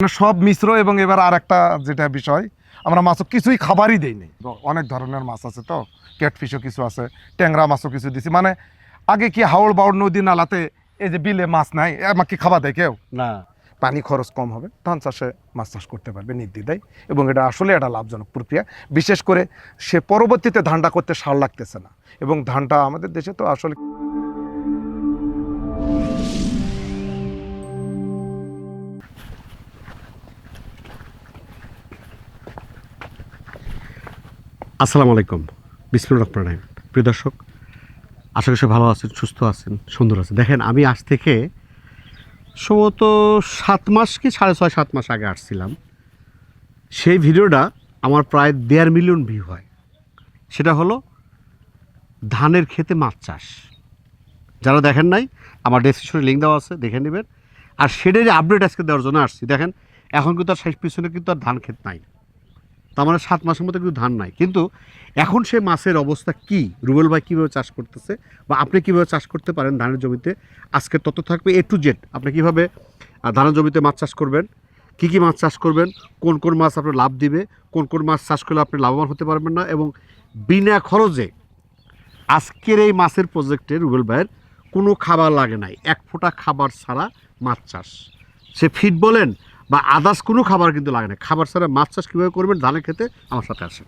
মানে সব মিশ্র এবং এবার আর একটা যেটা বিষয় আমরা মাছও কিছুই খাবারই দেই নি অনেক ধরনের মাছ আছে তো ক্যাটফিশও কিছু আছে ট্যাংরা মাছও কিছু দিছি। মানে আগে কি হাওড় বাউড় নদী নালাতে এই যে বিলে মাছ নাই আমাকে খাবার দেয় কেউ? না। পানি খরচ কম হবে ধান চাষে মাছ চাষ করতে পারবে নির্দ্বিধায় এবং এটা আসলে একটা লাভজনক প্রক্রিয়া। বিশেষ করে সে পরবর্তীতে ধানটা করতে সার লাগতেছে না এবং ধানটা আমাদের দেশে তো আসলে আসসালামু আলাইকুম। বিসমুল রহমান রাহিম। প্রিয় দর্শক, আশা করি ভালো আছেন, সুস্থ আছেন, সুন্দর আছেন। দেখেন, আমি আজ থেকে সম্ভবত সাত মাস কি সাড়ে ছয়, সাত মাস আগে আসছিলাম। সেই ভিডিওটা আমার প্রায় দেড় মিলিয়ন ভিউ হয়। সেটা হলো ধানের ক্ষেতে মাছ চাষ। যারা দেখেন নাই, আমার ডেসক্রিপশনে লিঙ্ক দেওয়া আছে, দেখে নেবেন। আর সেটারই আপডেট আজকে দেওয়ার জন্য আসছি। দেখেন, এখন কিন্তু আর শেষ পিছনে কিন্তু আর ধান ক্ষেত নাই। তার মানে সাত মাসের মতো কিন্তু ধান নাই। কিন্তু এখন সে মাছের অবস্থা কি? রুবেল ভাই কীভাবে চাষ করতেছে? বা আপনি কীভাবে চাষ করতে পারেন ধানের জমিতে? আজকে তত থাকবে এ টু জেড আপনি কীভাবে ধানের জমিতে মাছ চাষ করবেন? কী কী মাছ চাষ করবেন? কোন কোন মাছ আপনার লাভ দিবে? কোন কোন মাছ চাষ করলে আপনি লাভবান হতে পারবেন না? এবং বিনা খরচে আজকের এই মাছের প্রজেক্টে রুবেল ভাইয়ের কোনো খাবার লাগে নাই। এক ফোঁটা খাবার ছাড়া মাছ চাষ। সে ফিড বলেন? বা আদার্স কোনো খাবার কিন্তু লাগে না। খাবার ছাড়া মাছ চাষ কীভাবে করবেন ধানের খেতে আমার সাথে আসেন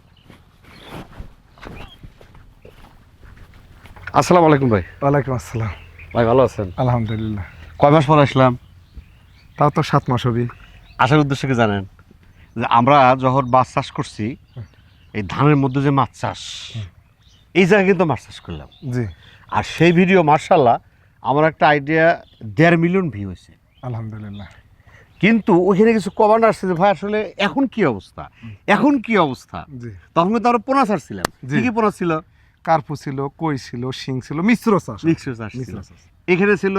আসসালামু আলাইকুম ভাই। ওয়ালাইকুম আসসালাম। ভাই ভালো আছেন? আলহামদুলিল্লাহ। কয় মাস পর আসলাম? তাও তো সাত মাস হবি। আসার উদ্দেশ্য কি জানেন? যে আমরা যখন মাছ চাষ করছি এই ধানের মধ্যে যে মাছ চাষ এই জায়গায় কিন্তু মাছ চাষ করলাম। জি। আর সেই ভিডিও মার্শাল্লাহ আমার একটা আইডিয়া দেড় মিলিয়ন ভিউ হয়েছে। আলহামদুলিল্লাহ। কিন্তু ওখানে কিছু কমান্ড আসছে যে ভাই আসলে এখন কি অবস্থা? এখন কি অবস্থা? তখন কিন্তু আমরা পোনা ছাড়ছিলাম। কি পোনা ছিল? কার্পু ছিল কই ছিল শিং ছিল মিশ্র চাষ মিশ্র চাষ এখানে ছিল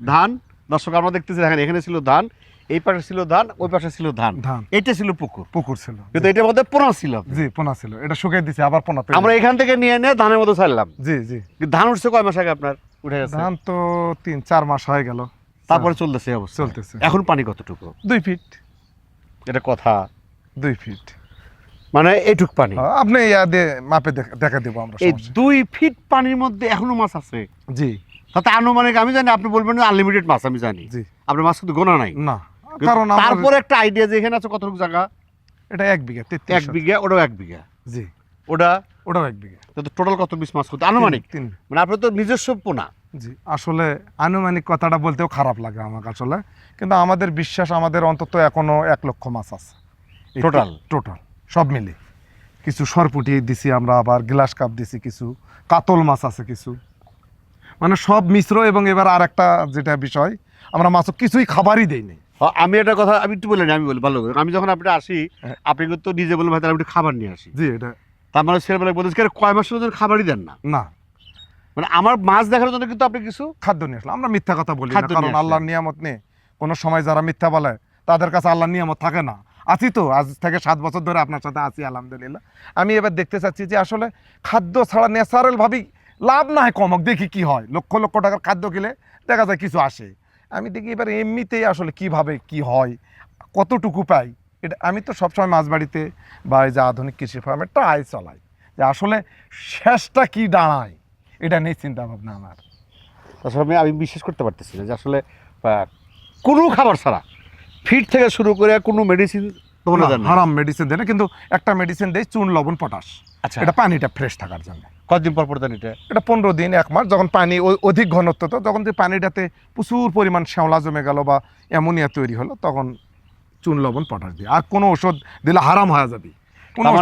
ধান। দর্শক আমরা দেখতেছি দেখেন এখানে ছিল ধান এই পাশে ছিল ধান ওই পাশে ছিল ধান। ধান। এটা ছিল পুকুর। পুকুর ছিল। কিন্তু এটার মধ্যে পোনা ছিল। জি পোনা ছিল। এটা শুকিয়ে দিছে আবার পোনা আমরা এখান থেকে নিয়ে নিয়ে ধানের মধ্যে ছাড়লাম। জি জি। ধান উঠছে কয় মাস আগে আপনার? উঠে গেছে। ধান তো তিন চার মাস হয়ে গেল। তারপরে চলতেছে অবস্থা। চলতেছে। এখন পানি কতটুকু? দুই ফিট। এটা কথা। দুই ফিট। মানে এইটুক পানি। হ্যাঁ, আপনি ইয়া দিয়ে মাপে দেখা দেবো আমরা এই দুই ফিট পানির মধ্যে এখনও মাছ আছে? জি। তাতে আনুমানিক আমি জানি আপনি বলবেন আনলিমিটেড মাছ আমি জানি। জি। আপনার মাছ কিন্তু গোনা নাই। না কারণ তারপরে একটা আইডিয়া যে এখানে আছে কতটুকু জায়গা? এটা এক বিঘা এক বিঘা ওটাও এক বিঘা। জি। ওটা? ওটাও এক বিঘা। টোটাল কত পিস মাছ করতে? আনুমানিক। মানে আপনার তো নিজস্ব পোনা। জি। আসলে আনুমানিক কথাটা বলতেও খারাপ লাগে আমার আসলে। কিন্তু আমাদের বিশ্বাস আমাদের অন্তত এখনও এক লক্ষ মাছ আছে। টোটাল টোটাল সব মিলে। কিছু সরপুটি দিছি আমরা আবার গ্লাস কাপ দিছি কিছু কাতল মাছ আছে কিছু। মানে সব মিশ্র এবং এবার আর একটা যেটা বিষয় আমরা মাছ কিছুই খাবারই দেই নি হ্যাঁ, আমি একটা কথা আমি একটু বলি আমি বলি ভালো করে। আমি যখন আপনি আসি হ্যাঁ। আপনি কিন্তু নিজে বলবেন ভাই তাহলে আমি খাবার নিয়ে আসি। জি এটা তার মানে বলতেছি "আরে কয় মাসের জন্য খাবারই দেন না? না। মানে আমার মাছ দেখার জন্য কিন্তু আপনি কিছু খাদ্য নিয়ে আসলাম আমরা মিথ্যা কথা বলি না কারণ আল্লাহর নিয়ামত নেই। কোনো সময় যারা মিথ্যা বলে তাদের কাছে আল্লাহর নিয়ামত থাকে না। আছি তো আজ থেকে সাত বছর ধরে আপনার সাথে আছি আলহামদুলিল্লাহ। আমি এবার দেখতে চাচ্ছি যে আসলে খাদ্য ছাড়া ন্যাচারাল ভাবেই লাভ না হয় কমক দেখি কি হয়। লক্ষ লক্ষ টাকার খাদ্য খেলে দেখা যায় কিছু আসে। আমি দেখি এবার এমনিতেই আসলে কীভাবে কি হয় কতটুকু পাই এটা আমি তো সবসময় মাছ বাড়িতে বা এই যে আধুনিক কৃষি ফার্মে ট্রাই চলাই। যে আসলে শেষটা কি দাঁড়ায়? এটা নিয়ে চিন্তা ভাবনা আমার। তাছাড়া আমি আমি বিশ্বাস করতে পারতেছি না যে আসলে কোনো খাবার ছাড়া ফিট থেকে শুরু করে কোনো মেডিসিন তোমরা জানো হারাম মেডিসিন দেয় না কিন্তু একটা মেডিসিন দেয় চুন লবণ পটাশ আচ্ছা। এটা পানিটা ফ্রেশ থাকার জন্য। কতদিন পর পর দেন এটা? এটা পনেরো দিন এক মাস যখন পানি ও- অধিক ঘনত্ব তো যখন যে পানিটাতে প্রচুর পরিমাণ শ্যাওলা জমে গেল বা অ্যামোনিয়া তৈরি হলো তখন চুন লবণ পটাশ দিয়ে। আর কোনো ওষুধ দিলে হারাম হয়ে যাবে। মানে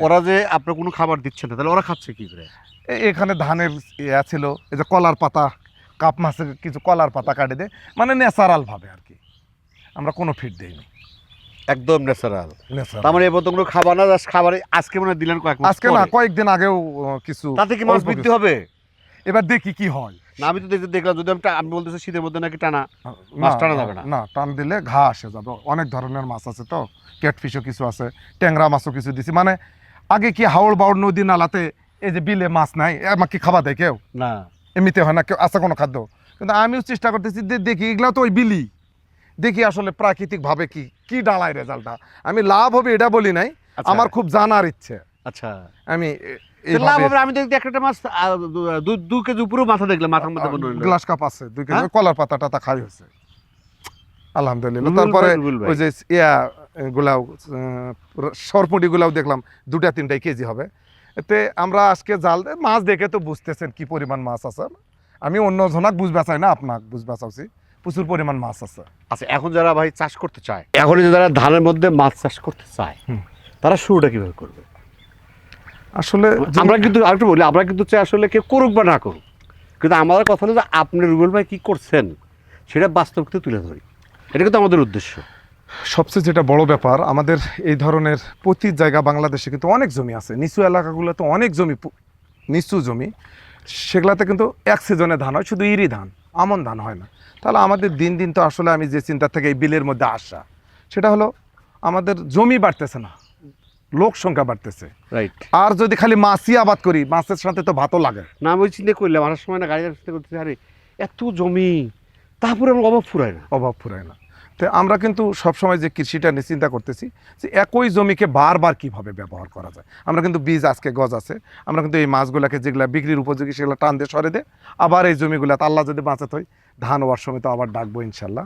ওরা যে আপনার কোনো খাবার দিচ্ছে না তাহলে ওরা খাচ্ছে কি করে? এখানে ধানের ইয়া ছিল এই যে কলার পাতা কাপ মাছের কিছু কলার পাতা কাটে দেয় মানে ন্যাচারাল ভাবে আর কি। আমরা কোনো ফিট দেইনি। একদম ন্যাচারাল তার মানে তো কোনো খাবার না জাস্ট খাবার আজকে মনে দিলেন কয়েক আজকে না কয়েকদিন আগেও কিছু তাতে কি মাছ বৃদ্ধি হবে? এবার দেখি কি হয়। না আমি তো দেখতে দেখলাম যদি আমি আমি বলতেছি শীতের মধ্যে নাকি টানা মাছ টানা যাবে না। না টান দিলে ঘা আসে যাবে। অনেক ধরনের মাছ আছে তো ক্যাটফিশও কিছু আছে ট্যাংরা মাছও কিছু দিছি। মানে আগে কি হাওড় বাউড় নদী নালাতে এই যে বিলে মাছ নাই আমাকে খাবার দেয় কেউ? না। এমনিতে হয় না কেউ আছে কোনো খাদ্য? কিন্তু আমিও চেষ্টা করতেছি যে দেখি এগুলো তো ওই বিলি। দেখি আসলে প্রাকৃতিকভাবে কি কি ডালায় রেজাল্টটা। আমি লাভ হবে এটা বলি নাই আচ্ছা। আমার খুব জানার ইচ্ছে। আচ্ছা। আমি লাভ হবে আমি দেখতে একটা মাছ দু- দু- দু কেজি উপরেও মাথা দেখলাম মাথার মধ্যে গ্লাস কাপ আছে দুই কেজি হ্যাঁ? কলার পাতা টাতা খাই হয়েছে। আলহামদুলিল্লাহ। রুবেল তারপরে ভাই, রুবেল ভাই। ওই যে ইয়া গুলাও সরপুটি গুলাও দেখলাম দুটা তিনটাই কেজি হবে। এতে আমরা আজকে জাল দে- মাছ দেখে তো বুঝতেছেন কি পরিমাণ মাছ আছে। আমি অন্য জনাক বুঝবা চাই না আপনাক বুঝবা চাচ্ছি প্রচুর পরিমাণ মাছ আছে। আচ্ছা এখন যারা ভাই চাষ করতে চায় এখন যারা ধানের মধ্যে মাছ চাষ করতে চায় তারা শুরুটা কীভাবে করবে? আসলে আমরা কিন্তু আরেকটু বলি আমরা কিন্তু চাই আসলে কেউ করুক বা না করুক। কিন্তু আমাদের কথা হলো যে আপনি রুবেল ভাই কী করছেন সেটা বাস্তবকে তুলে ধরি। এটা কিন্তু আমাদের উদ্দেশ্য। সবচেয়ে যেটা বড় ব্যাপার আমাদের এই ধরনের প্রতি জায়গা বাংলাদেশে কিন্তু অনেক জমি আছে। নিচু এলাকাগুলোতে অনেক জমি নিচু জমি। সেগুলাতে কিন্তু এক সিজনে ধান হয় শুধু ইরি ধান আমন ধান হয় না। তাহলে আমাদের দিন দিন তো আসলে আমি যে চিন্তা থেকে এই বিলের মধ্যে আসা সেটা হলো আমাদের জমি বাড়তেছে না লোক সংখ্যা বাড়তেছে। রাইট আর যদি খালি মাছই আবাদ করি মাছের সাথে তো ভাতও লাগে। না আমি ওই চিন্তা করলাম আসার সময় না গাড়ি চিন্তা করতে আরে এত জমি তারপরে আমার অভাব ফুরায় না। অভাব ফুরায় না। তো আমরা কিন্তু সবসময় যে কৃষিটা নিয়ে চিন্তা করতেছি যে একই জমিকে বারবার কীভাবে ব্যবহার করা যায়। আমরা কিন্তু বীজ আজকে গজ আছে আমরা কিন্তু এই মাছগুলোকে যেগুলো বিক্রির উপযোগী সেগুলো টান দিয়ে সরে দে আবার এই জমিগুলোতে আল্লাহ যদি বাঁচাতে হয় ধান হওয়ার সময় তো আবার ডাকবো ইনশাল্লাহ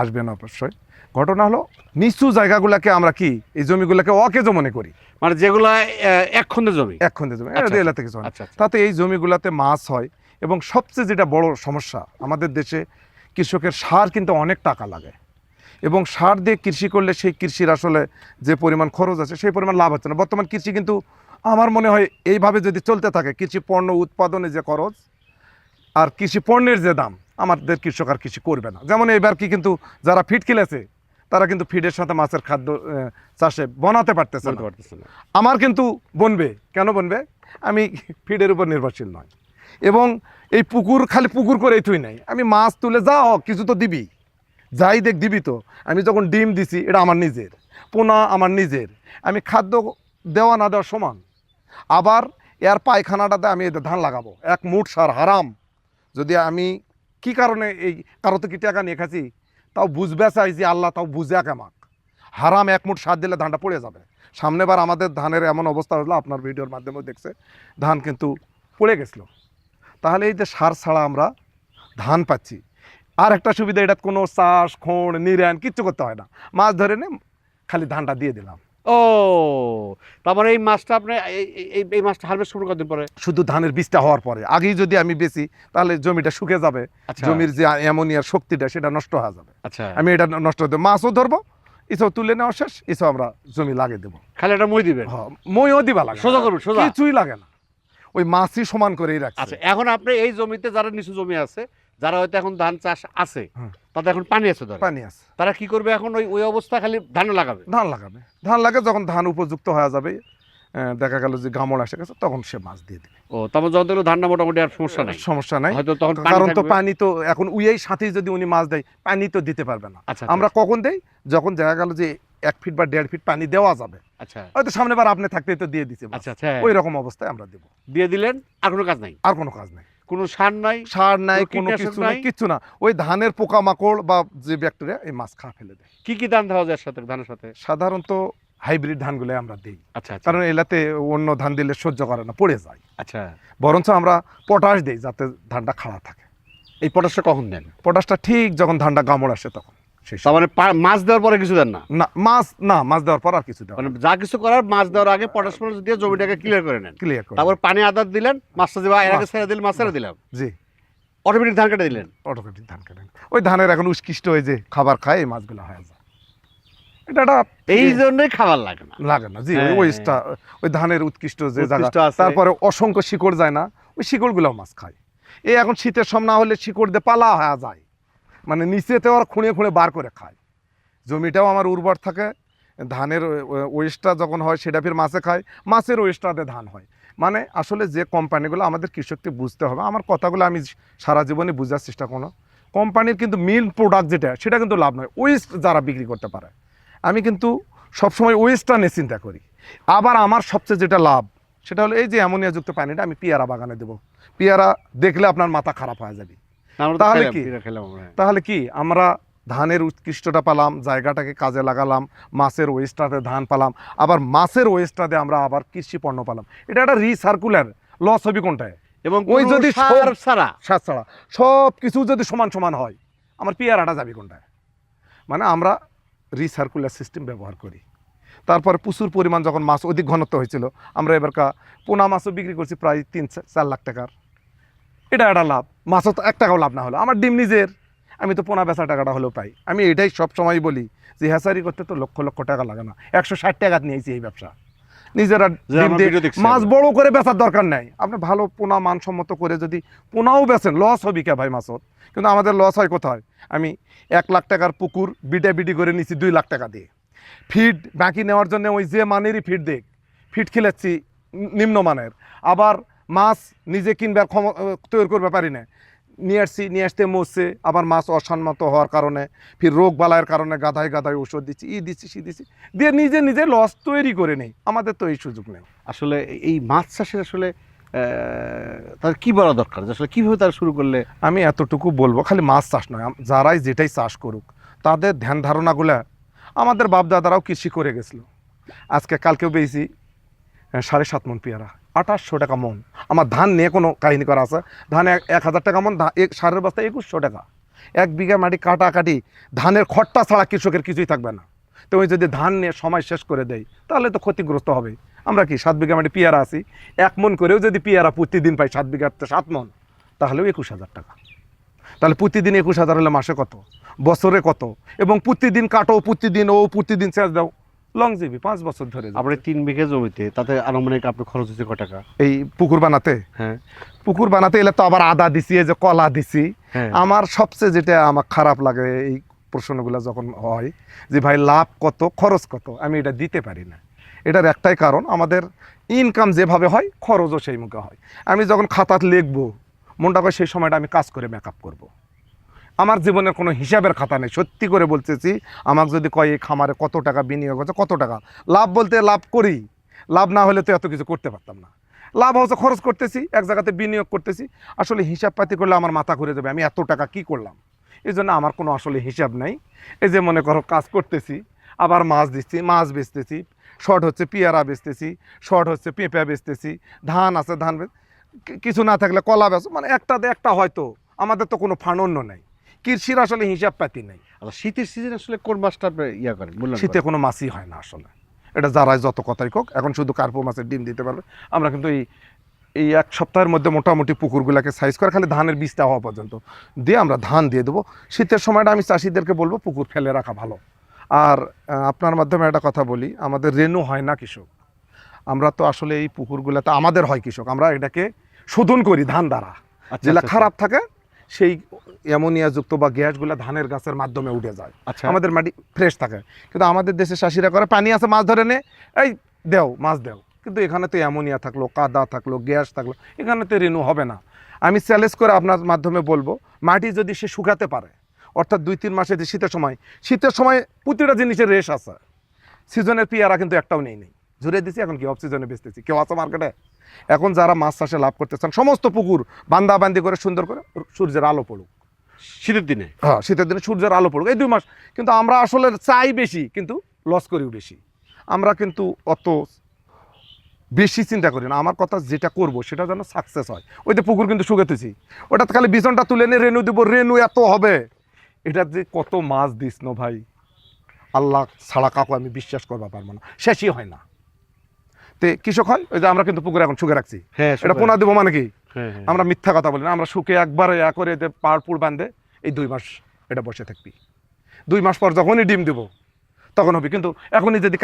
আসবেন অবশ্যই। ঘটনা হলো নিচু জায়গাগুলোকে আমরা কি এই জমিগুলোকে অকেজ মনে করি? মানে যেগুলা আহ, এক খন্ডে জমি? এক খন্ডে জমি আচ্ছা, এলা থেকে জমি আচ্ছা আচ্ছা। তাতে এই জমিগুলোতে মাছ হয় এবং সবচেয়ে যেটা বড় সমস্যা আমাদের দেশে কৃষকের সার কিন্তু অনেক টাকা লাগে। এবং সার দিয়ে কৃষি করলে সেই কৃষির আসলে যে পরিমাণ খরচ আছে সেই পরিমাণ লাভ হচ্ছে না। বর্তমান কৃষি কিন্তু আমার মনে হয় এইভাবে যদি চলতে থাকে কৃষি পণ্য উৎপাদনে যে খরচ আর কৃষি পণ্যের যে দাম আমাদের কৃষক আর কৃষি করবে না। যেমন এবার কি কিন্তু যারা ফিড খেলেছে তারা কিন্তু ফিডের সাথে মাছের খাদ্য চাষে বনাতে পারতেছে আমার কিন্তু বনবে কেন বনবে? আমি ফিডের উপর নির্ভরশীল নয়। এবং এই পুকুর খালি পুকুর করেই তুই নাই। আমি মাছ তুলে যা হোক কিছু তো দিবি। যাই দেখ দিবি তো। আমি যখন ডিম দিছি, এটা আমার নিজের। পোনা আমার নিজের। আমি খাদ্য দেওয়া না দেওয়া সমান। আবার এর পায়খানাটাতে আমি ধান লাগাবো। এক মুঠ সার হারাম। যদি আমি কি কারণে এই কারও থেকে টাকা নিয়ে খাচ্ছি তাও বুঝবে চাই যে আল্লাহ তাও বুঝে আমাক। হারাম এক মুঠ সার দিলে ধানটা পড়ে যাবে। সামনেবার আমাদের ধানের এমন অবস্থা হলো, আপনার ভিডিওর মাধ্যমেও দেখছে, ধান কিন্তু পড়ে গেছিল। তাহলে এই যে সার ছাড়া আমরা ধান পাচ্ছি আর একটা সুবিধা এটা কোনো চাষ খোঁড় নিরান কিচ্ছু করতে হয় না। মাছ ধরে নে খালি ধানটা দিয়ে দিলাম। ও তার মানে এই মাছটা আপনি এই- এই- মাছটা হারভেস্ট করবেন কতদিন পরে? শুধু ধানের বীজটা হওয়ার পরে। আগেই যদি আমি বেশি তাহলে জমিটা শুকে যাবে। আচ্ছা। জমির যে অ্যামোনিয়ার শক্তিটা সেটা নষ্ট হয়ে যাবে। আচ্ছা। আমি এটা নষ্ট হতে মাছও ধরবো এসব তুলে নেওয়া শেষ এসব আমরা জমি লাগিয়ে দেবো। খালি একটা মই দিবেন? হ্যাঁ, মইও দিবা লাগে। সোজা করবেন সোজা। কিছুই লাগে না। ওই মাছই সমান করেই রাখছে। আচ্ছা এখন আপনি এই জমিতে যারা নিচু জমি আছে যারা হয়তো এখন ধান চাষ আছে তাদের এখন পানি আছে ধরে পানি আছে। তারা কি করবে এখন ওই ওই অবস্থা খালি ধান লাগাবে? ধান লাগাবে। ধান লাগে যখন ধান উপযুক্ত হয়ে যাবে দেখা গেল যে গামড় এসে গেছে তখন সে মাছ দিয়ে দেবে। ও তারপর যখন দেখল ধানটা মোটামুটি আর সমস্যা নাই। সমস্যা নাই। হয়তো তখন কারণ তো পানি তো এখন উইয়েই সাথে যদি উনি মাছ দেয় পানি তো দিতে পারবে না। আচ্ছা আমরা কখন দেই? যখন দেখা গেল যে এক ফিট বা দেড় ফিট পানি দেওয়া যাবে। আচ্ছা। হয়তো সামনে বার আপনি থাকতেই তো দিয়ে দিচ্ছে আচ্ছা আচ্ছা। ওই রকম অবস্থায় আমরা দেবো। দিয়ে দিলেন আর কোনো কাজ নাই? আর কোনো কাজ নাই। কোনো সার নাই সার নাই কোনো কিছু নাই কিছু না। ওই ধানের পোকামাকড় বা যে ব্যাকটেরিয়া এই মাছ খা ফেলে দেয়। কি কি ধান দেওয়া যায় সাথে ধানের সাথে? সাধারণত হাইব্রিড ধানগুলো আমরা দিই। আচ্ছা আচ্ছা। কারণ এলাতে অন্য ধান দিলে সহ্য করে না পড়ে যায়। আচ্ছা। বরঞ্চ আমরা পটাশ দিই যাতে ধানটা খাড়া থাকে। এই পটাশটা কখন দেন? পটাশটা ঠিক যখন ধানটা গামড় আসে তখন। তার মানে মাছ দেওয়ার পরে কিছু দেন না? না মাছ না মাছ দেওয়ার পর আর কিছু দেওয়া মানে যা কিছু করার মাছ দেওয়ার আগে পটাশ দিয়ে জমিটাকে ক্লিয়ার করে নেন। ক্লিয়ার করে তারপর পানি আদার দিলেন মাছটা দিবা এর আগে মাছ- ছেড়ে দিলেন মাছ ছেড়ে দিলাম জি। অটোমেটিক ধান কেটে দিলেন। অটোমেটিক ধান ওই ধানের এখন উৎকৃষ্ট হয়ে যে খাবার খায় এই মাছগুলো হয়ে যায়। এটা এই জন্যই খাবার লাগে না। লাগে না জি ওই হ্যাঁ। ওইটা ওই ধানের উৎকৃষ্ট যে জায়গা। তারপরে অসংখ্য শিকড় যায় না ওই শিকড়গুলো মাছ খায়। এই এখন শীতের সম না হলে শিকড় দিয়ে পালা হয়ে যায়। মানে নিচেতে ওরা খুঁড়ে খুঁড়ে বার করে খায়। জমিটাও আমার উর্বর থাকে, ধানের ওয়েস্টটা যখন হয় সেটা ফির মাছে খায়, মাছের ওয়েস্টটাতে ধান হয়। মানে আসলে যে কোম্পানিগুলো আমাদের কৃষককে বুঝতে হবে, আমার কথাগুলো আমি সারা জীবনে বোঝার চেষ্টা করো কোম্পানির কিন্তু মিল প্রোডাক্ট যেটা, সেটা কিন্তু লাভ নয় ওয়েস্ট যারা বিক্রি করতে পারে। আমি কিন্তু সবসময় ওয়েস্টটা নিয়ে চিন্তা করি। আবার আমার সবচেয়ে যেটা লাভ, সেটা হলো এই যে অ্যামোনিয়াযুক্ত পানিটা আমি পেয়ারা বাগানে দেবো। পেয়ারা দেখলে আপনার মাথা খারাপ হয়ে যাবে। তাহলে কি? আমরা। তাহলে কি? আমরা ধানের উৎকৃষ্টটা পালাম জায়গাটাকে কাজে লাগালাম মাছের ওয়েস্টাতে ধান পালাম আবার মাছের ওয়েস্টাতে আমরা আবার কৃষি পণ্য পালাম। এটা একটা রিসার্কুলার লস হবে কোনটায়? এবং ওই যদি সার সব- ছাড়া। সাত ছাড়া। সব কিছু যদি সমান সমান হয় আমার পেয়ারাটা যাবে কোনটায়? মানে আমরা রিসার্কুলার সিস্টেম ব্যবহার করি। তারপর প্রচুর পরিমাণ যখন মাছ অধিক ঘনত্ব হয়েছিল আমরা এবারকা পোনা মাছও বিক্রি করছি প্রায় তিন চার লাখ টাকার। এটা একটা লাভ। মাছও তো এক টাকাও লাভ না হলো। আমার ডিম নিজের আমি তো পোনা বেচা টাকাটা হলেও পাই। আমি এটাই সব সময় বলি যে হ্যাসারি করতে তো লক্ষ লক্ষ টাকা লাগে না। একশো ষাট টাকা নিয়েছি এই ব্যবসা। নিজেরা মাছ বড় করে বেচার দরকার নাই। আপনি ভালো পোনা মানসম্মত করে যদি পোনাও বেচেন লস হবে কে ভাই মাছত কিন্তু আমাদের লস হয় কোথায়? আমি এক লাখ টাকার পুকুর বিডে বিডি করে নিচ্ছি দুই লাখ টাকা দিয়ে। ফিড বাকি নেওয়ার জন্য ওই যে মানেরই ফিড দেখ। ফিড খেলেছি নিম্নমানের। আবার মাছ নিজে কিনবার ক্ষম তৈরি করবে পারি না। নিয়ে আসছি নিয়ে আসতে মরছে আবার মাছ অসম্মত হওয়ার কারণে ফির রোগ বালায়ের কারণে গাধায় গাধায় ওষুধ দিচ্ছি ই দিচ্ছি সি দিচ্ছি দিয়ে নিজে নিজে লস তৈরি করে নেই। আমাদের তো এই সুযোগ নেই। আসলে এই মাছ চাষের আসলে তার কি বলা দরকার? যে আসলে কীভাবে তারা শুরু করলে? আমি এতটুকু বলব খালি মাছ চাষ নয় যারাই যেটাই চাষ করুক তাদের ধ্যান ধারণাগুলো আমাদের বাপদাদারাও কৃষি করে গেছিল। আজকে কালকেও পেয়েছি সাড়ে সাত মন পেয়ারা। আঠাশশো টাকা মন। আমার ধান নিয়ে কোনো কাহিনী করা আছে? ধান এক হাজার টাকা মন সারের বস্তা একুশশো টাকা। এক বিঘা মাটি কাটাকাটি ধানের খট্টা ছাড়া কৃষকের কিছুই থাকবে না। তো ওই যদি ধান নিয়ে সময় শেষ করে দেয় তাহলে তো ক্ষতিগ্রস্ত হবে। আমরা কি সাত বিঘা মাটি পেয়ারা আছি? এক মন করেও যদি পেয়ারা প্রতিদিন পাই সাত বিঘাতে সাত মন, তাহলেও একুশ হাজার টাকা। তাহলে প্রতিদিন একুশ হাজার হলে মাসে কত? বছরে কত? এবং প্রতিদিন কাটো, প্রতিদিন ও প্রতিদিন সেচ দাও। লং জিবি পাঁচ বছর ধরে যাবে। আপনার তিন বিঘা জমিতে তাতে আনুমানিক আপনার খরচ হচ্ছে ক টাকা? এই পুকুর বানাতে? হ্যাঁ। পুকুর বানাতে এলে তো আবার আদা দিছি এই যে কলা দিছি। হ্যাঁ। আমার সবচেয়ে যেটা আমার খারাপ লাগে এই প্রশ্নগুলো যখন হয় যে ভাই লাভ কত খরচ কত আমি এটা দিতে পারি না। এটার একটাই কারণ আমাদের ইনকাম যেভাবে হয় খরচও সেই মুখে হয়। আমি যখন খাতাত লিখব মনটা করে সেই সময়টা আমি কাজ করে মেকআপ করব। আমার জীবনের কোনো হিসাবের খাতা নেই। সত্যি করে বলতেছি, আমাকে যদি কয় এই খামারে কত টাকা বিনিয়োগ হচ্ছে, কত টাকা? লাভ বলতে লাভ করি, লাভ না হলে তো এত কিছু করতে পারতাম না। লাভ হচ্ছে খরচ করতেছি, এক জায়গাতে বিনিয়োগ করতেছি। আসলে হিসাব পাতি করলে আমার মাথা ঘুরে যাবে, আমি এত টাকা কি করলাম? এই জন্য আমার কোনো আসলে হিসাব নাই। এই যে মনে করো কাজ করতেছি, আবার মাছ দিচ্ছি, মাছ বেচতেছি শর্ট হচ্ছে পেয়ারা বেচতেছি শর্ট হচ্ছে পেঁপা বেচতেছি, ধান আছে, ধান কিছু না থাকলে কলা বেচ মানে একটাতে একটা হয়তো। আমাদের তো কোনো ফান্ড অন্য নেই। কৃষির আসলে হিসাব পাতি নেই। আচ্ছা শীতের সিজন আসলে কোন মাছটা আপনি ইয়া করেন শীতে কোনো মাছই হয় না আসলে। এটা যারাই যত কথাই হোক এখন শুধু কার্পো মাছের ডিম দিতে পারবে আমরা কিন্তু এই এই এক সপ্তাহের মধ্যে মোটামুটি পুকুরগুলোকে সাইজ করে খালি ধানের বীজটা হওয়া পর্যন্ত দিয়ে আমরা ধান দিয়ে দেবো। শীতের সময়টা আমি চাষিদেরকে বলব পুকুর ফেলে রাখা ভালো। আর আপনার মাধ্যমে একটা কথা বলি আমাদের রেনু হয় না কৃষক। আমরা তো আসলে এই পুকুরগুলোতে আমাদের হয় কৃষক আমরা এটাকে শোধন করি ধান দ্বারা। আচ্ছা, যেগুলা আচ্ছা, খারাপ থাকে সেই অ্যামোনিয়াযুক্ত বা গ্যাসগুলো ধানের গাছের মাধ্যমে উঠে যায়। আচ্ছা। আমাদের মাটি ফ্রেশ থাকে। কিন্তু আমাদের দেশে চাষিরা করে পানি আছে মাছ ধরে নে এই দেও মাছ দেও। কিন্তু এখানে তো অ্যামোনিয়া থাকল কাদা থাকল গ্যাস থাকল এখানে তো রেনু হবে না। আমি চ্যালেঞ্জ করে আপনার মাধ্যমে বলব মাটি যদি সে শুকাতে পারে অর্থাৎ দুই তিন মাসে যে শীতের সময় শীতের সময় প্রতিটা জিনিসের রেশ আছে। সিজনের পেয়ারা কিন্তু একটাও নেই নেই। ঝুড়ে দিছি এখন কি অফ সিজনে বেচতেছি কেউ আছে মার্কেটে এখন যারা মাছ চাষে লাভ করতে চান সমস্ত পুকুর বান্দা বান্দি করে সুন্দর করে সূর্যের আলো পড়ুক। শীতের দিনে? হ্যাঁ শীতের দিনে সূর্যের আলো পড়ুক। এই দুই মাস কিন্তু আমরা আসলে চাই বেশি কিন্তু লস করিও বেশি। আমরা কিন্তু অত বেশি চিন্তা করি না। আমার কথা যেটা করব সেটা যেন সাকসেস হয়। ওই যে পুকুর কিন্তু শুকাতেছি ওটা খালি বিছনটা তুলে নিয়ে রেনু দেবো রেনু এত হবে। এটা যে কত মাছ দিস না ভাই? আল্লাহ ছাড়া কাকু আমি বিশ্বাস করবা পারব না। শেষই হয় না। তে কৃষক হয় ওই যে আমরা কিন্তু পুকুরে এখন শুকে রাখছি। হ্যাঁ এটা পোনা দেবো মানে কি? হ্যাঁ হ্যাঁ। আমরা মিথ্যা কথা বলি না আমরা শুকে একবারে এক করে এতে পাওয়ারফুল বান্ধে এই দুই মাস এটা বসে থাকবি। দুই মাস পর যখনই ডিম দেবো তখন হবে। কিন্তু এখনই যদি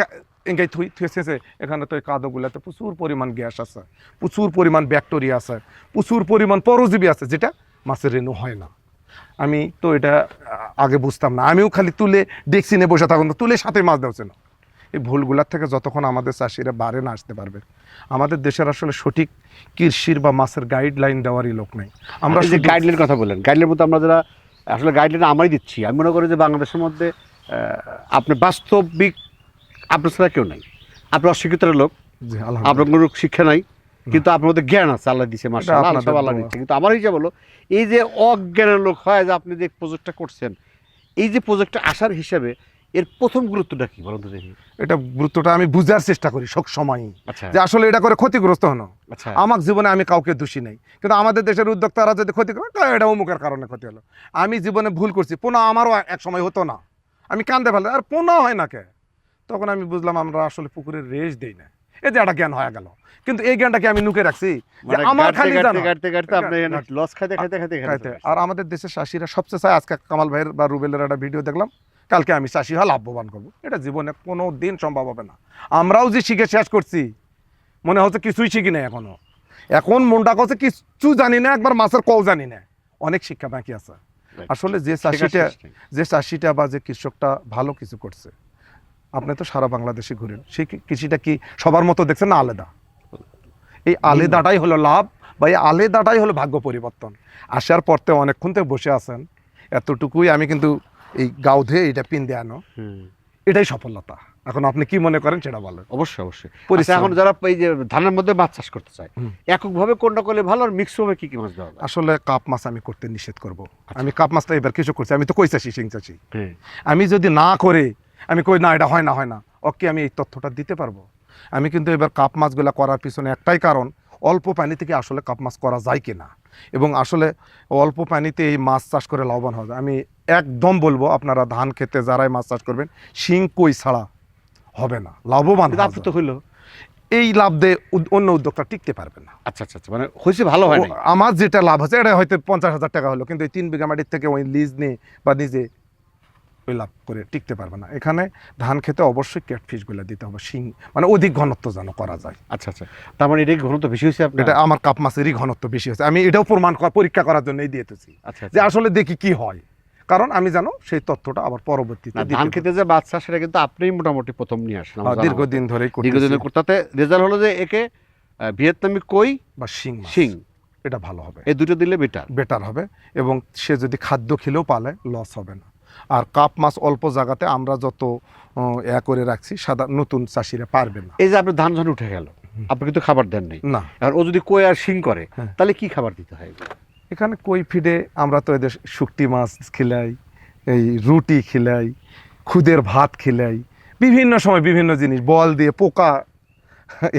এঙ্গাই থুই থুয়ে শেষে এখানে তো এই কাদোগুলোতে প্রচুর পরিমাণ গ্যাস আছে প্রচুর পরিমাণ ব্যাকটেরিয়া আছে প্রচুর পরিমাণ পরজীবী আছে যেটা মাছের রেণু হয় না। আমি তো এটা আগে বুঝতাম না আমিও খালি তুলে ডেক্সি নিয়ে বসে থাকুন তুলে সাথে মাছ দেওয়া না। এই ভুলগুলার থেকে যতক্ষণ আমাদের চাষিরা বাড়ে না আসতে পারবে। আমাদের দেশের আসলে সঠিক কৃষির বা মাছের গাইডলাইন দেওয়ারই লোক নেই। আমরা যে গাইডলাইন কথা বললেন গাইডলাইন মধ্যে আমরা যারা আসলে গাইডলাইন আমরাই দিচ্ছি। আমি মনে করি যে বাংলাদেশের মধ্যে আপনি বাস্তবিক আপনার ছাড়া কেউ নাই। আপনি অশিক্ষিত লোক। আপনার কোনো শিক্ষা নাই। কিন্তু আপনার মধ্যে জ্ঞান আছে আল্লাহ দিছে মাসা আল্লাহ। দিচ্ছে। কিন্তু আমার হিসাব হলো এই যে অজ্ঞানের লোক হয় যে আপনি যে প্রজেক্টটা করছেন এই যে প্রজেক্টটা আসার হিসাবে এর প্রথম গুরুত্বটা কি বলুন তো দেখি। এটা গুরুত্বটা আমি বুঝার চেষ্টা করি সব সময়ই আচ্ছা। যে আসলে এটা করে ক্ষতিগ্রস্ত হনো। আচ্ছা। আমার জীবনে আমি কাউকে দোষী নেই। কিন্তু আমাদের দেশের উদ্যোক্তারা যদি ক্ষতি করে তা এটা অমুকের কারণে ক্ষতি হলো। আমি জীবনে ভুল করছি পুনঃ আমারও এক সময় হতো না। আমি কান্দে ফেলে আর পুনঃ হয় না কে? তখন আমি বুঝলাম আমরা আসলে পুকুরের রেস দেই না। এই যে একটা জ্ঞান হয়ে গেল। কিন্তু এই জ্ঞানটাকে আমি নুকে রাখছি যে মানে আমার খালি লস খাইতে খাইতে খাইতে আর আমাদের দেশের চাষিরা সবচেয়ে চায় আজকে কামাল ভাইয়ের বা রুবেলের একটা ভিডিও দেখলাম। কালকে আমি চাষি হয়ে লাভবান করব। এটা জীবনে কোনো দিন সম্ভব হবে না। আমরাও যে শিখে শেষ করছি মনে হচ্ছে কিছুই শিখি না এখনও এখন মনটা করছে কিছু জানি না একবার মাছের কল জানি না। অনেক শিক্ষা বাকি আছে। আসলে যে চাষিটা যে চাষিটা বা যে কৃষকটা ভালো কিছু করছে আপনি তো সারা বাংলাদেশে ঘুরেন সেই কৃষিটা কি সবার মতো দেখছেন না আলাদা? এই আলাদাটাই হলো লাভ বা এই আলাদাটাই হলো ভাগ্য পরিবর্তন। আসার পরতে অনেকক্ষণ থেকে বসে আছেন। এতটুকুই আমি কিন্তু এই গাউধে এটা পিন দিয়ে আনো এটাই সফলতা। এখন আপনি কি মনে করেন সেটা বলেন। অবশ্যই অবশ্যই। আচ্ছা, এখন যারা এই যে ধানের মধ্যে মাছ চাষ করতে চায় এককভাবে কোনটা করলে ভালো আর মিক্স ভাবে কি কি মাছ দেওয়া আসলে কাপ মাছ আমি করতে নিষেধ করব। আমি কাপ মাছটা এবার কিছু করছি। আমি তো কই চাষি সিং চাষি। হ্যাঁ। আমি যদি না করে আমি কই না এটা হয় না হয় না। ওকে আমি এই তথ্যটা দিতে পারব। আমি কিন্তু এবার কাপ মাছগুলো করার পিছনে একটাই কারণ অল্প পানি থেকে আসলে কাপ মাছ করা যায় কি না এবং আসলে অল্প পানিতে এই মাছ চাষ করে লাভবান হবে আমি একদম বলব আপনারা ধান খেতে যারাই মাছ চাষ করবেন শিং কই ছাড়া হবে না লাভবান। তো হইল। এই লাভ দিয়ে অন্য উদ্যোগটা টিকতে পারবে না। আচ্ছা আচ্ছা আচ্ছা মানে হয়েছে ভালো হয় আমার যেটা লাভ হচ্ছে এটা হয়তো পঞ্চাশ হাজার টাকা হলো কিন্তু এই তিন বিঘা মাটির থেকে ওই লিজ নিয়ে বা নিজে ওই লাভ করে টিকতে পারবে না। এখানে ধান খেতে অবশ্যই ক্যাটফিশগুলো দিতে হবে শিং মানে অধিক ঘনত্ব যেন করা যায়। আচ্ছা আচ্ছা। তার মানে এটা ঘনত্ব বেশি হয়েছে এটা আমার কাপ মাছেরই ঘনত্ব বেশি হচ্ছে আমি এটাও প্রমাণ পরীক্ষা করার জন্যই দিয়েছি। আচ্ছা যে আচ্ছা। আসলে দেখি কি হয়। কারণ আমি জানো সেই তথ্যটা আবার পরবর্তীতে ধান খেতে যে বাচ্চা সেটা কিন্তু আপনিই মোটামুটি প্রথম নিয়ে আসেন। আমার হ্যাঁ, দীর্ঘদিন। দীর্ঘদিনের করতেছি। তাতে রেজাল্ট হলো যে একে ভিয়েতনামি কই বা শিং শিং। এটা ভালো হবে। এই দুটো দিলে বেটার। বেটার হবে। এবং সে যদি খাদ্য খেলেও পালে লস হবে না। আর কাপ মাছ অল্প জায়গাতে আমরা যত ইয়া করে রাখছি সাদা নতুন চাষিরা পারবে না। এই যে আপনার ধান যখন উঠে গেল আপনি কিন্তু খাবার দেন নাই। না। আর ও যদি কই আর শিং করে হ্যাঁ। তাহলে কি খাবার দিতে হয়? এখানে কই ফিডে আমরা তো এদের শুকটি মাছ খিলাই এই রুটি খিলাই খুদের ভাত খিলাই বিভিন্ন সময় বিভিন্ন জিনিস বল দিয়ে পোকা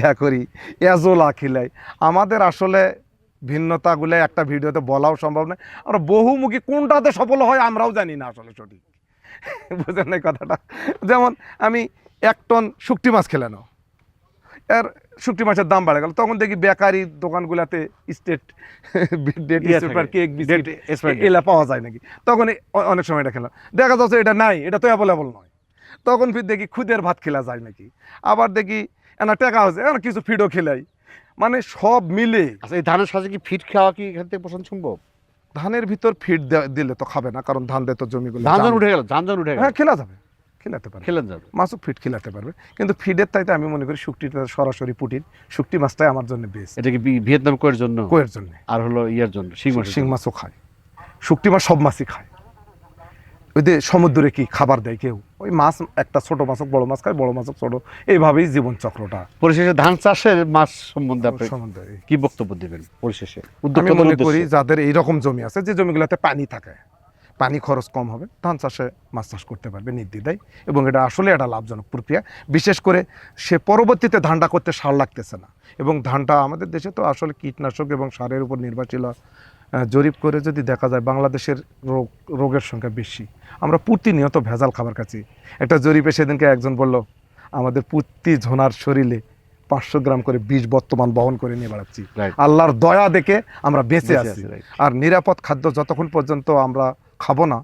ইয়া করি এজোলা খিলাই। আমাদের আসলে ভিন্নতাগুলো একটা ভিডিওতে বলাও সম্ভব নয়। আমরা বহুমুখী কোনটাতে সফল হয় আমরাও জানি না আসলে সঠিক। বুঝেন না এই কথাটা? যেমন আমি এক টন শুকটি মাছ খেলে নাও। এর শুকটি মাছের দাম বাড়ে গেল। তখন দেখি বেকারি দোকানগুলোতে স্টেট ডেট ইয়ে কেক বিস্কিট। এলা পাওয়া যায় নাকি? তখন অনেক সময় এটা খেলাম। দেখা যাচ্ছে এটা নাই এটা তো অ্যাভেলেবল নয়। তখন ফির দেখি খুদের ভাত খেলা যায় নাকি? আবার দেখি এনা টাকা হচ্ছে কিছু ফিডও খেলাই মানে সব মিলে। আচ্ছা এই ধানের সাথে কি ফিট খাওয়া কি এখান থেকে পছন্দ সম্ভব? ধানের ভিতর ফিড দে- দিলে তো খাবে না কারণ ধান দিয়ে তো জমিগুলো ধান উঠে গেল ধান উঠে গেল। হ্যাঁ খেলা যাবে খেলাতে পারবে। খেলেন যাবে। মাছও ফিট খেলাতে পারবে। কিন্তু ফিডের তাইতে আমি মনে করি শুকটিটা সরাসরি পুটিন। শুকটি মাছটাই আমার জন্য বেস্ট এটা কি ভিয়েতনাম কোয়ের জন্য? কোয়ের জন্য। আর হলো ইয়ার জন্য শিং মাছের শিং মাছও খায়। শুকটি মাছ সব মাছই খায়। ওই যে সমুদ্রে কি খাবার দেয় কেউ? ওই মাছ একটা ছোট মাছ হোক বড় মাছ খায় বড় মাছ হোক ছোট। এইভাবেই জীবন চক্রটা পরিশেষে ধান চাষের মাছ সম্বন্ধে আপনি কি বক্তব্য দিবেন পরিশেষে? আমি মনে করি যাদের এই রকম জমি আছে যে জমিগুলোতে পানি থাকে পানি খরচ কম হবে ধান চাষে মাছ চাষ করতে পারবে নির্দ্বিধায় এবং এটা আসলে একটা লাভজনক প্রক্রিয়া। বিশেষ করে সে পরবর্তীতে ধানটা করতে সার লাগতেছে না এবং ধানটা আমাদের দেশে তো আসলে কীটনাশক এবং সারের উপর নির্ভরশীল জরিপ করে যদি দেখা যায় বাংলাদেশের রোগ রোগের সংখ্যা বেশি। আমরা প্রতিনিয়ত ভেজাল খাবার খাচ্ছি। একটা জরিপে সেদিনকে একজন বলল আমাদের প্রতি ঝোনার শরীরে পাঁচশো গ্রাম করে বীজ বর্তমান বহন করে নিয়ে বেড়াচ্ছি। আল্লাহর দয়া দেখে আমরা বেঁচে আছি। আর নিরাপদ খাদ্য যতক্ষণ পর্যন্ত আমরা খাব না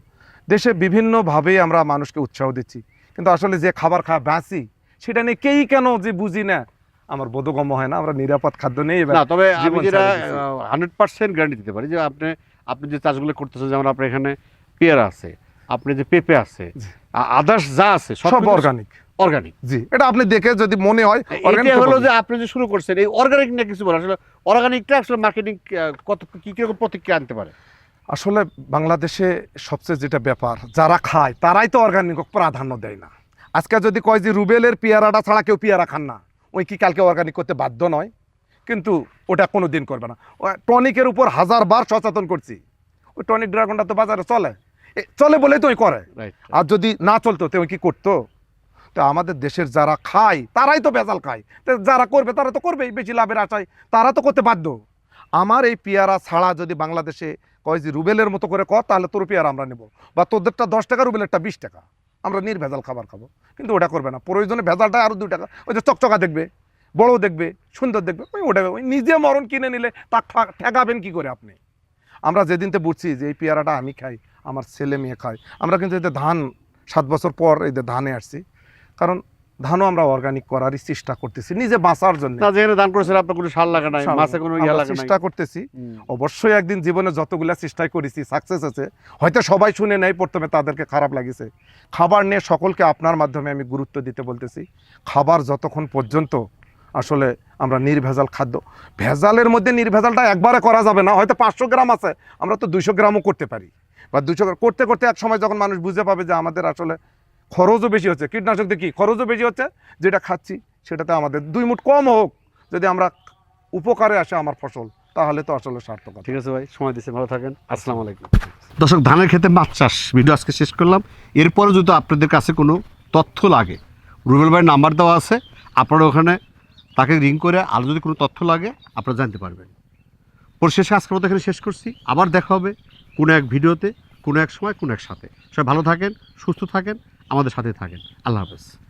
দেশে বিভিন্নভাবেই আমরা মানুষকে উৎসাহ দিচ্ছি। কিন্তু আসলে যে খাবার খাওয়া বাঁচি সেটা নিয়ে কেই কেন যে বুঝি না। আমার বোধগম্য হয় না আমরা নিরাপদ খাদ্য নেই না তবে আমি যেটা হান্ড্রেড পার্সেন্ট গ্যারান্টি দিতে পারি যে আপনি আপনি যে চাষগুলো করতেছেন যেমন আপনার এখানে পেয়ারা আছে আপনি যে পেঁপে আছে আদার্স যা আছে সব অর্গানিক অর্গানিক জি এটা আপনি দেখে যদি মনে হয় তো হলো যে আপনি যে শুরু করছেন এই অর্গানিক কিছু বলে আসলে অর্গানিকটা আসলে মার্কেটিং কত কি কীরকম প্রতিক্রিয়া আনতে পারে? আসলে বাংলাদেশে সবচেয়ে যেটা ব্যাপার যারা খায় তারাই তো অর্গানিক প্রাধান্য দেয় না। আজকে যদি কয় যে রুবেলের পেয়ারাটা ছাড়া কেউ পেয়ারা খান না ওই কি কালকে অর্গানিক করতে বাধ্য নয় কিন্তু ওটা কোনো দিন করবে না। টনিকের উপর হাজার বার সচেতন করছি। ওই টনিক ড্রাগনটা তো বাজারে চলে। এ, চলে বলেই তো ওই করে। আর যদি না চলতো তো ওই কি করতো? তো আমাদের দেশের যারা খায় তারাই তো ভেজাল খায়। তো যারা করবে তারা তো করবেই বেশি লাভের আশায়। তারা তো করতে বাধ্য। আমার এই পেয়ারা ছাড়া যদি বাংলাদেশে কয় যে রুবেলের মতো করে কর তাহলে তোর পেয়ারা আমরা নেব। বা তোদেরটা দশ টাকা রুবেলেরটা বিশ টাকা। আমরা নির্ভেজাল খাবার খাব। কিন্তু ওটা করবে না। প্রয়োজনে ভেজালটা আরও দু টাকা ওই যে চকচকা দেখবে বড় দেখবে, সুন্দর দেখবে, ওই ওটা ওই নিজে মরণ কিনে নিলে তা ঠেকাবেন কি করে আপনি? আমরা যেদিনতে বুঝছি যে এই পেয়ারাটা আমি খাই, আমার ছেলে মেয়ে খায়, আমরা কিন্তু এতে ধান সাত বছর পর যে ধানে আসছি। কারণ ধানও আমরা অর্গানিক করারই চেষ্টা করতেছি নিজে বাঁচার জন্য। না যেখানে দান করেছেন আপনার কোনো সার লাগা নাই মাছে কোনো ইয়া আমরা লাগা নাই। চেষ্টা করতেছি। অবশ্যই একদিন জীবনে যতগুলা চেষ্টাই করেছি সাকসেস আছে হয়তো সবাই শুনে নেয় প্রথমে তাদেরকে খারাপ লাগিছে। খাবার নিয়ে সকলকে আপনার মাধ্যমে আমি গুরুত্ব দিতে বলতেছি খাবার যতক্ষণ পর্যন্ত আসলে আমরা নির্ভেজাল খাদ্য ভেজালের মধ্যে নির্ভেজালটা একবারে করা যাবে না হয়তো পাঁচশো গ্রাম আছে আমরা তো দুইশো গ্রামও করতে পারি। বা দুশো করতে করতে এক সময় যখন মানুষ বুঝে পাবে যে আমাদের আসলে খরচও বেশি হচ্ছে। কীটনাশক দিয়ে কি খরচও বেশি হচ্ছে? যেটা খাচ্ছি সেটাতে আমাদের দুই মুঠ কম হোক যদি আমরা উপকারে আসে আমার ফসল তাহলে তো আসলে সার্থক। ঠিক আছে ভাই সময় দিচ্ছে ভালো থাকেন। আসসালামু আলাইকুম। দর্শক ধানের ক্ষেত্রে মাছ চাষ ভিডিও আজকে শেষ করলাম। এরপরে যদি আপনাদের কাছে কোনো তথ্য লাগে রুবেল ভাইয়ের নাম্বার দেওয়া আছে আপনারা ওখানে তাকে রিং করে আরও যদি কোনো তথ্য লাগে আপনারা জানতে পারবেন। পরিশেষে আজকের মতো এখানে শেষ করছি। আবার দেখা হবে কোনো এক ভিডিওতে কোনো এক সময় কোনো এক সাথে। সবাই ভালো থাকেন সুস্থ থাকেন। আমাদের সাথে থাকেন। আল্লাহ হাফেজ।